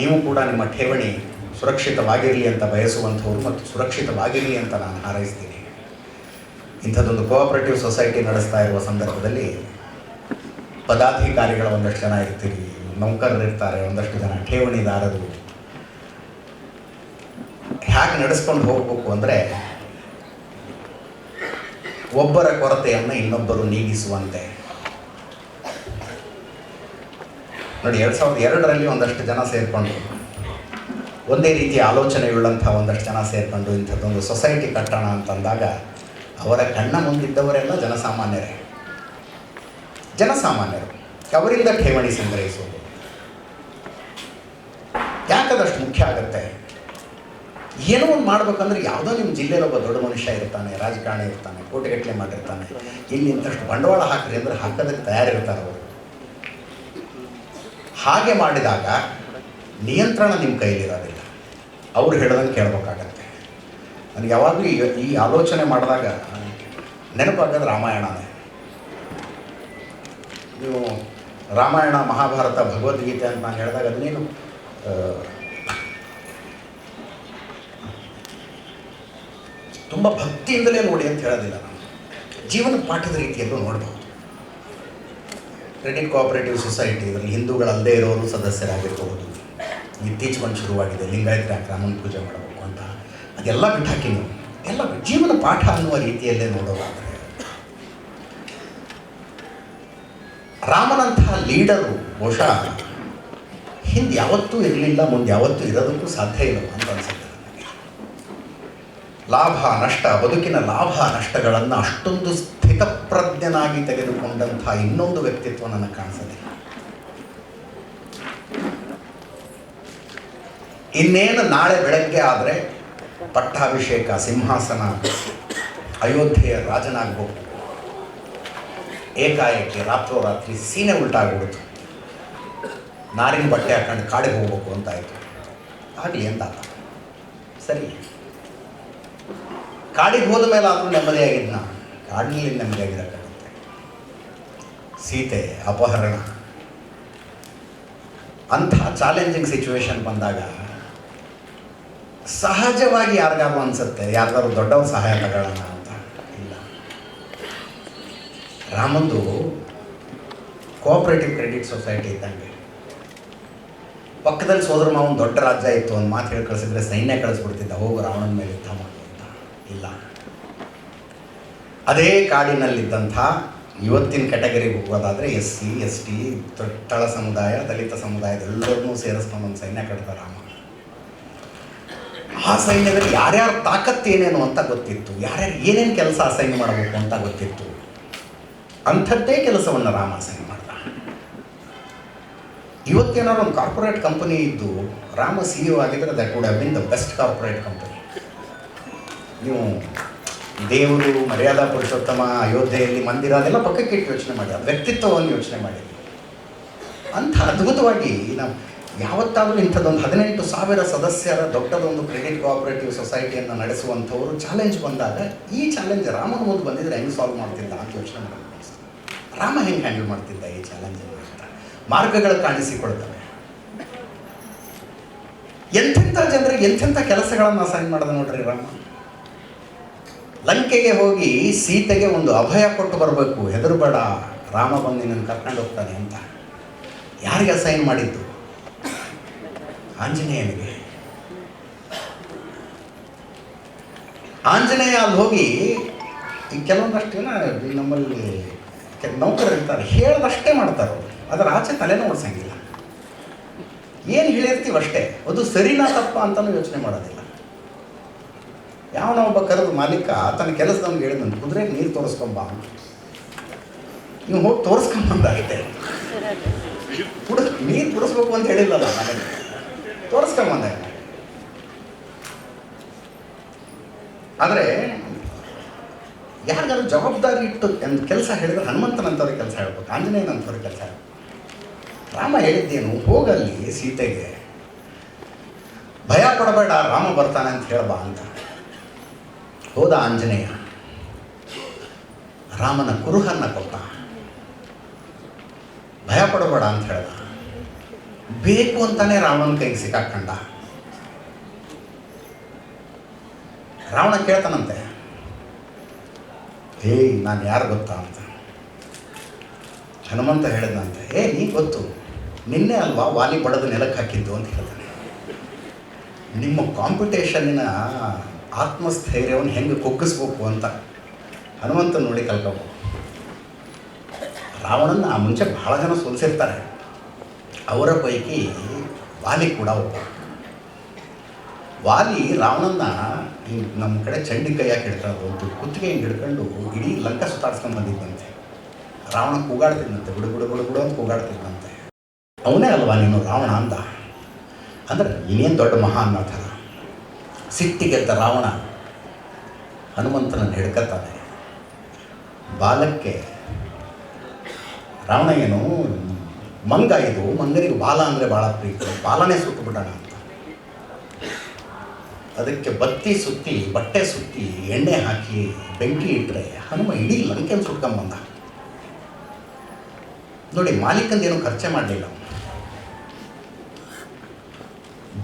ನೀವು ಕೂಡ ನಿಮ್ಮ ಠೇವಣಿ ಸುರಕ್ಷಿತವಾಗಿರಲಿ ಅಂತ ಬಯಸುವಂಥವ್ರು ಮತ್ತು ಸುರಕ್ಷಿತವಾಗಿರಲಿ ಅಂತ ನಾನು ಹಾರೈಸ್ತೀನಿ. ಇಂಥದ್ದೊಂದು ಕೋಆಪರೇಟಿವ್ ಸೊಸೈಟಿ ನಡೆಸ್ತಾ ಇರುವ ಸಂದರ್ಭದಲ್ಲಿ ಪದಾಧಿಕಾರಿಗಳ ಒಂದಷ್ಟು ಜನ ಇರ್ತೀರಿ, ನೌಕರರು ಇರ್ತಾರೆ, ಒಂದಷ್ಟು ಜನ ಠೇವಣಿದಾರರು. ಹೇಗೆ ನಡೆಸ್ಕೊಂಡು ಹೋಗಬೇಕು ಅಂದರೆ ಒಬ್ಬರ ಕೊರತೆಯನ್ನು ಇನ್ನೊಬ್ಬರು ನೀಗಿಸುವಂತೆ. ನೋಡಿ, ಎರಡು ಸಾವಿರದ ಎರಡರಲ್ಲಿ ಒಂದಷ್ಟು ಜನ ಸೇರಿಕೊಂಡು, ಒಂದೇ ರೀತಿಯ ಆಲೋಚನೆಯುಳ್ಳಂಥ ಒಂದಷ್ಟು ಜನ ಸೇರಿಕೊಂಡು ಇಂಥದ್ದೊಂದು ಸೊಸೈಟಿ ಕಟ್ಟೋಣ ಅಂತಂದಾಗ, ಅವರ ಕಣ್ಣ ಮುಂದಿದ್ದವರೆಲ್ಲ ಜನಸಾಮಾನ್ಯರೇ. ಜನಸಾಮಾನ್ಯರು. ಅವರಿಂದ ಠೇವಣಿ ಸಂಗ್ರಹಿಸುವುದು ಯಾಕದಷ್ಟು ಮುಖ್ಯ ಆಗುತ್ತೆ? ಏನೋ ಒಂದು ಮಾಡ್ಬೇಕಂದ್ರೆ ಯಾವುದೋ ನಿಮ್ಮ ಜಿಲ್ಲೆಯಲ್ಲಿ ಒಬ್ಬ ದೊಡ್ಡ ಮನುಷ್ಯ ಇರ್ತಾನೆ, ರಾಜಕಾರಣಿ ಇರ್ತಾನೆ, ಕೋಟಿಗಟ್ಟಲೆ ಮಾಡಿರ್ತಾನೆ. ಇಲ್ಲಿ ಇಂಥಷ್ಟು ಬಂಡವಾಳ ಹಾಕ್ರಿ ಅಂದ್ರೆ ಹಾಕೋದಕ್ಕೆ ತಯಾರಿರ್ತಾರೆ ಅವರು. ಹಾಗೆ ಮಾಡಿದಾಗ ನಿಯಂತ್ರಣ ನಿಮ್ಮ ಕೈಲಿರೋದಿಲ್ಲ ಅವ್ರು ಹೇಳ್ದಂಗೆ ಕೇಳಬೇಕಾಗತ್ತೆ. ನನಗೆ ಯಾವಾಗಲೂ ಈ ಈ ಆಲೋಚನೆ ಮಾಡಿದಾಗ ನೆನಪಾಗೋದು ರಾಮಾಯಣನೇ. ನೀವು ರಾಮಾಯಣ, ಮಹಾಭಾರತ, ಭಗವದ್ಗೀತೆ ಅಂತ ನಾನು ಹೇಳಿದಾಗ ಅದನ್ನೇನು ತುಂಬ ಭಕ್ತಿಯಿಂದಲೇ ನೋಡಿ ಅಂತ ಹೇಳೋದಿಲ್ಲ ನಾನು. ಜೀವನ ಪಾಠದ ರೀತಿಯಲ್ಲೂ ನೋಡ್ಬೋದು. ಕ್ರೆಡಿಟ್ ಕೋಆಪರೇಟಿವ್ ಸೊಸೈಟಿ ಇದರಲ್ಲಿ ಹಿಂದೂಗಳಲ್ಲದೇ ಇರೋರು ಸದಸ್ಯರಾಗಿರಬಹುದು. ಇತ್ತೀಚೆಗೊಂದು ಶುರುವಾಗಿದೆ. ಲಿಂಗಾಯತರ ರಾಮನ ಪೂಜೆ ಮಾಡಬೇಕು ಅಂತ. ಅದೆಲ್ಲ ಬಿಟ್ಟಾಕಿ ನೀವು. ಎಲ್ಲ ಜೀವನ ಪಾಠ ಅನ್ನುವ ರೀತಿಯಲ್ಲೇ ನೋಡೋದಾದರೆ ರಾಮನಂತಹ ಲೀಡರು ಬಹುಶಃ ಹಿಂದೆ ಯಾವತ್ತೂ ಇರಲಿಲ್ಲ, ಮುಂದೆ ಯಾವತ್ತೂ ಇರೋದಕ್ಕೂ ಸಾಧ್ಯ ಇಲ್ಲ ಅಂತ ಅನ್ಸುತ್ತೆ. ಲಾಭ ನಷ್ಟ, ಬದುಕಿನ ಲಾಭ ನಷ್ಟಗಳನ್ನು ಅಷ್ಟೊಂದು ಸ್ಥಿತಪ್ರಜ್ಞನಾಗಿ ತೆಗೆದುಕೊಂಡಂಥ ಇನ್ನೊಂದು ವ್ಯಕ್ತಿತ್ವ ನನಗೆ ಕಾಣಿಸುತ್ತೆ ಇನ್ನೇನು ನಾಳೆ ಬೆಳಗ್ಗೆ ಆದರೆ ಪಟ್ಟಾಭಿಷೇಕ, ಸಿಂಹಾಸನ, ಅಯೋಧ್ಯೆಯ ರಾಜನಾಗಬಹುದು ಏಕಾಏಕಿ ರಾತ್ರೋರಾತ್ರಿ ಸೀನೆ ಉಲ್ಟಾಗ್ಬಿಡ್ತು ನಾರಿನ ಬಟ್ಟೆ ಹಾಕೊಂಡು ಕಾಡಿಗೆ ಹೋಗ್ಬೇಕು ಅಂತ ಆಯಿತು. ಆಗಲಿ ಎಂದ ಸರಿ. ಕಾಡಿಗೆ ಹೋದ ಮೇಲೆ ಆದರೂ ನೆಮ್ಮದಿಯಾಗಿದ್ದ ಕಾಡಿನಲ್ಲಿ ನೆಮ್ಮದಿಯಾಗಿರೋಕ್ಕಾಗುತ್ತೆ ಸೀತೆ, ಅಪಹರಣ. ಅಂಥ ಚಾಲೆಂಜಿಂಗ್ ಸಿಚುವೇಶನ್ ಬಂದಾಗ ಸಹಜವಾಗಿ ಯಾರಿಗಾರು ಅನಿಸುತ್ತೆ, ಯಾರಿಗಾದ್ರು ದೊಡ್ಡವ್ರ ಸಹಾಯ ತಗೊಳ್ಳೋಣ ಅಂತ. ಇಲ್ಲ. ರಾಮಂದು ಕೋಆಪರೇಟಿವ್ ಕ್ರೆಡಿಟ್ ಸೊಸೈಟಿ ಇದ್ದಂಗೆ. ಪಕ್ಕದಲ್ಲಿ ಸೋದರ ಮಾವನ ದೊಡ್ಡ ರಾಜ್ಯ ಇತ್ತು, ಒಂದು ಮಾತು ಹೇಳಿ ಕಳಿಸಿದ್ರೆ ಸೈನ್ಯ ಕಳಿಸ್ಬಿಡ್ತಿದ್ದ, ಹೋಗು ರಾವಣನ ಮೇಲೆ ಯುದ್ಧ ಇಲ್ಲ. ಅದೇ ಕಾಡಿನಲ್ಲಿದ್ದಂಥ ಇವತ್ತಿನ ಕ್ಯಾಟಗರಿಗೆ ಹೋಗೋದಾದರೆ ಎಸ್ ಸಿ, ಎಸ್ ಟಿ, ತೊಟ್ಟಳ ಸಮುದಾಯ, ದಲಿತ ಸಮುದಾಯದೆಲ್ಲರನ್ನೂ ಸೇರಿಸ್ಕೊಂಡು ಒಂದು ಸೈನ್ಯ ಕಟ್ತಾರೆ ರಾಮ. ಆ ಸೈನ್ಯದಲ್ಲಿ ಯಾರ್ಯಾರ ತಾಕತ್ತೇನೇನು ಅಂತ ಗೊತ್ತಿತ್ತು, ಯಾರ್ಯಾರು ಏನೇನು ಕೆಲಸ ಅಸೈನ್ ಮಾಡಬೇಕು ಅಂತ ಗೊತ್ತಿತ್ತು, ಅಂಥದ್ದೇ ಕೆಲಸವನ್ನು ರಾಮ ಅಸೈನ್ ಮಾಡ್ದ. ಇವತ್ತೇನಾದ್ರು ಒಂದು ಕಾರ್ಪೊರೇಟ್ ಕಂಪನಿ ಇದ್ದು, ರಾಮ ಸಿ ಇ ಆಗಿದ್ರೆ that would have been the best corporate company ನೀವು ದೇವರು, ಮರ್ಯಾದಾ ಪುರುಷೋತ್ತಮ, ಅಯೋಧ್ಯೆಯಲ್ಲಿ ಮಂದಿರ, ಅದೆಲ್ಲ ಪಕ್ಕಕ್ಕೆ ಇಟ್ಟು ಯೋಚನೆ ಮಾಡಿ, ಅದು ವ್ಯಕ್ತಿತ್ವವನ್ನು ಯೋಚನೆ ಮಾಡಿ. ಅಂಥ ಅದ್ಭುತವಾಗಿ ನಾವು ಯಾವತ್ತಾದರೂ ಇಂಥದ್ದೊಂದು ಹದಿನೆಂಟು ಸಾವಿರ ಸದಸ್ಯರ ದೊಡ್ಡದೊಂದು ಕ್ರೆಡಿಟ್ ಕೋಆಪರೇಟಿವ್ ಸೊಸೈಟಿಯನ್ನು ನಡೆಸುವಂಥವರು ಚಾಲೆಂಜ್ ಬಂದಾಗ, ಈ ಚಾಲೆಂಜ್ ರಾಮನ ಮುಂದೆ ಬಂದಿದ್ರೆ ಹೆಂಗೆ ಸಾಲ್ವ್ ಮಾಡ್ತಿದ್ದ ಅಂತ ಯೋಚನೆ ಮಾಡಿ ರಾಮ ಹೆಂಗೆ ಹ್ಯಾಂಡಲ್ ಮಾಡ್ತಿದ್ದ ಈ ಚಾಲೆಂಜ್ ಅಂತ. ಮಾರ್ಗಗಳು ಕಾಣಿಸಿಕೊಳ್ತವೆ ಎಂಥೆಂಥ ಜನರಿಗೆ ಎಂಥೆಂಥ ಕೆಲಸಗಳನ್ನು ಅಸೈನ್ ಮಾಡಿದ ನೋಡ್ರಿ ರಾಮ? ಲಂಕೆಗೆ ಹೋಗಿ ಸೀತೆಗೆ ಒಂದು ಅಭಯ ಕೊಟ್ಟು ಬರಬೇಕು, ಹೆದರುಬೇಡ, ರಾಮ ಬಂದು ನಿನ್ನನ್ನು ಕರ್ಕೊಂಡು ಹೋಗ್ತಾನೆ ಅಂತ. ಯಾರಿಗೆ ಅಸೈನ್ ಮಾಡಿದ್ದು? ಆಂಜನೇಯನಿಗೆ. ಆಂಜನೇಯ ಅಲ್ಲಿ ಹೋಗಿ ಕೆಲವೊಂದಷ್ಟು ಜನ ನಮ್ಮಲ್ಲಿ ನೌಕರರು ಇರ್ತಾರೆ, ಹೇಳ್ದಷ್ಟೇ ಮಾಡ್ತಾರೆ. ಅದರ ಆಚೆ ತಲೆನೂ ಓಡಿಸಂಗಿಲ್ಲ ಏನು ಹೇಳಿರ್ತೀವಷ್ಟೇ, ಅದು ಸರಿನಾ ತಪ್ಪ ಅಂತಲೂ ಯೋಚನೆ ಮಾಡೋದಿಲ್ಲ. ಯಾವನೋ ಒಬ್ಬ ಕರೆದು ಮಾಲೀಕ ತನ್ನ ಕೆಲಸದವ್ನಿಗೆ ಹೇಳಿದನು ಕುದ್ರೆ ನೀರು ತೋರಿಸ್ಕೊಂಬ ಅಂತ. ನೀವು ಹೋಗಿ ತೋರಿಸ್ಕೊಂಬಂದಾಗುತ್ತೆ ಕುಡ, ನೀರು ಕುಡಿಸ್ಬೇಕು ಅಂತ ಹೇಳಿಲ್ಲಲ್ಲ ನನಗೆ ತೋರಿಸ್ಕೊಂಬಂದೆ ಆದರೆ, ಯಾರಿಗಾದ್ರು ಜವಾಬ್ದಾರಿ ಇಟ್ಟು ಒಂದು ಕೆಲಸ ಹೇಳಿದ್ರೆ ಹನುಮಂತನಂಥವ್ರ ಕೆಲಸ ಹೇಳ್ಬೇಕು ಆಂಜನೇಯನಂಥವ್ರ ಕೆಲಸ ರಾಮ ಹೇಳಿದ್ದೇನು, ಹೋಗಲ್ಲಿ ಸೀತೆಗೆ, ಭಯ ಪಡಬೇಡ, ರಾಮ ಬರ್ತಾನೆ ಅಂತ ಹೇಳಬಾ ಅಂತ. ಹೋದ ಆಂಜನೇಯ? ರಾಮನ ಕುರುಹನ್ನ ಕೊಟ್ಟ. ಭಯ ಪಡಬೇಡ ಅಂತ ಹೇಳ್ದ. ಬೇಕು ಅಂತಾನೆ ರಾಮನ ಕೈಗೆ ಸಿಕ್ಕಾಕಂಡ. ರಾವಣ ಕೇಳ್ತಾನಂತೆ. ಏಯ್, ನಾನು ಯಾರು ಗೊತ್ತಾ ಅಂತ. ಹನುಮಂತ ಹೇಳಿದಂತೆ ಏ ನೀ ಗೊತ್ತು. ನಿನ್ನೆ ಅಲ್ವಾ ವಾಲಿ ಬಡದ ನೆಲಕ್ಕೆ ಹಾಕಿದ್ದು ಅಂತ ಹೇಳ್ತಾನೆ. ನಿಮ್ಮ ಕಾಂಪಿಟೇಷನ್ನಿನ ಆತ್ಮಸ್ಥೈರ್ಯವನ್ನು ಹೆಂಗೆ ಕುಗ್ಗಿಸ್ಬೇಕು ಅಂತ ಹನುಮಂತ ನೋಡಿ ಕಲ್ಕೋಬೇಕು ರಾವಣನ ಆ ಮುಂಚೆ ಬಹಳ ಜನ ಸೋಲಿಸಿರ್ತಾರೆ. ಅವರ ಪೈಕಿ ವಾಲಿ ಕೂಡ ಒಬ್ಬ. ವಾಲಿ ರಾವಣನ ನಮ್ಮ ಕಡೆ ಚಂಡಿ ಯಾಕೆ ಹಿಡ್ತಾರೆ ಒಂದು ಕುತ್ತಿಗೆ ಹಿಂಗೆ ಹಿಡ್ಕೊಂಡು ಇಡೀ ಲಂಕ ಸುತ್ತಾಡ್ಸ್ಕೊಂಡು ಬಂದಿದ್ದಂತೆ. ರಾವಣ ಕೂಗಾಡ್ತಿದ್ದಂತೆ ಬಿಡು ಬಿಡು ಬಿಡು ಬಿಡು ಅಂತ ಕೂಗಾಡ್ತಿದ್ದಂತೆ. ಅವನೇ ಅಲ್ವಾ ನೀನು ರಾವಣ ಅಂತ? ಅಂದ್ರೆ ಇನ್ನೇನು ದೊಡ್ಡ ಮಹಾ ಅನ್ನೋ ಥರ ಸಿಟ್ಟಿಗೆದ್ದ ರಾವಣ ಹನುಮಂತನನ್ನು ಹಿಡ್ಕತಾನೆ ಬಾಲಕ್ಕೆ ರಾವಣ ಏನು, ಮಂಗ ಇದು, ಮಂಗನಿಗೆ ಬಾಲ ಅಂದರೆ ಭಾಳ ಪ್ರೀತಿ, ಬಾಲನೇ ಸುಟ್ಟು ಬಿಡೋಣ ಅಂತ. ಅದಕ್ಕೆ ಬತ್ತಿ ಸುತ್ತಿ, ಬಟ್ಟೆ ಸುತ್ತಿ, ಎಣ್ಣೆ ಹಾಕಿ, ಬೆಂಕಿ ಇಟ್ಟರೆ ಹನುಮ ಇಡೀ ಲಂಕೆನ ಸುಟ್ಕೊಂಬಂದ. ನೋಡಿ, ಮಾಲೀಕಂದೇನು ಖರ್ಚೆ ಮಾಡಲಿಲ್ಲ.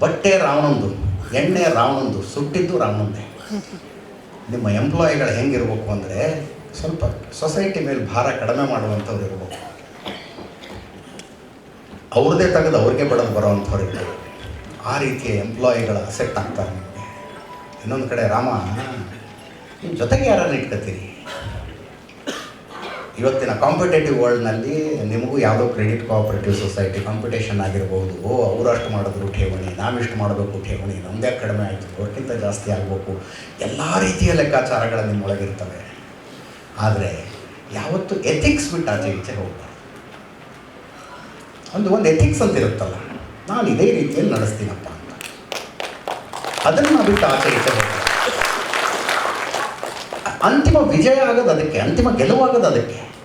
ಬಟ್ಟೆ ರಾವಣಂದು. ಎಣ್ಣೆ ರಾಮಂದು ಸುಟ್ಟಿದ್ದು ರಾಮಂದೆ ನಿಮ್ಮ ಎಂಪ್ಲಾಯಿಗಳು ಹೆಂಗಿರ್ಬೇಕು ಅಂದರೆ ಸ್ವಲ್ಪ ಸೊಸೈಟಿ ಮೇಲೆ ಭಾರ ಕಡಿಮೆ ಮಾಡುವಂಥವ್ರು ಇರ್ಬೇಕು. ಅವ್ರದ್ದೇ ತೆಗೆದು ಅವ್ರಿಗೆ ಬಡದು ಬರೋವಂಥವ್ರು ಇರ್ಬೋದು ಆ ರೀತಿಯ ಎಂಪ್ಲಾಯಿಗಳ ಸೆಟ್ ಆಗ್ತಾರೆ ನಿಮಗೆ. ಇನ್ನೊಂದು ಕಡೆ ರಾಮ, ನಿಮ್ಮ ಜೊತೆಗೆ ಯಾರನ್ನು ಇಟ್ಕೋತೀರಿ? ಇವತ್ತಿನ ಕಾಂಪಿಟೇಟಿವ್ ವರ್ಲ್ಡ್ನಲ್ಲಿ ನಿಮಗೂ ಯಾವುದೋ ಕ್ರೆಡಿಟ್ ಕೋಆಪರೇಟಿವ್ ಸೊಸೈಟಿ ಕಾಂಪಿಟೇಷನ್ ಆಗಿರ್ಬೋದು. ಅವರು ಅಷ್ಟು ಮಾಡಿದ್ರು ಠೇವಣಿ ನಾವಿಷ್ಟು ಮಾಡಬೇಕು ಠೇವಣಿ ನಮ್ಮದೇ ಕಡಿಮೆ ಆಯಿತು ಅವ್ರಿಗಿಂತ ಜಾಸ್ತಿ ಆಗಬೇಕು. ಎಲ್ಲ ರೀತಿಯ ಲೆಕ್ಕಾಚಾರಗಳು ನಿಮ್ಮೊಳಗಿರ್ತವೆ. ಆದರೆ ಯಾವತ್ತು ಎಥಿಕ್ಸ್ ಬಿಟ್ಟು ಆಚೆ ಈಚೆ ಹೋಗ್ತಾರೆ ಒಂದು ಒಂದು ಎಥಿಕ್ಸ್ ಅಂತ ಇರುತ್ತಲ್ಲ, ನಾನು ಇದೇ ರೀತಿಯಲ್ಲಿ ನಡೆಸ್ತೀನಪ್ಪ ಅಂತ. ಅದನ್ನು ಬಿಟ್ಟು ಆಚೆ ಈಚೆ ಹೋಗ್ತಾರೆ ಅಂತಿಮ ವಿಜಯ ಆಗೋದು ಅದಕ್ಕೆ ಅಂತಿಮ ಗೆಲುವಾಗೋದು ಅದಕ್ಕೆ.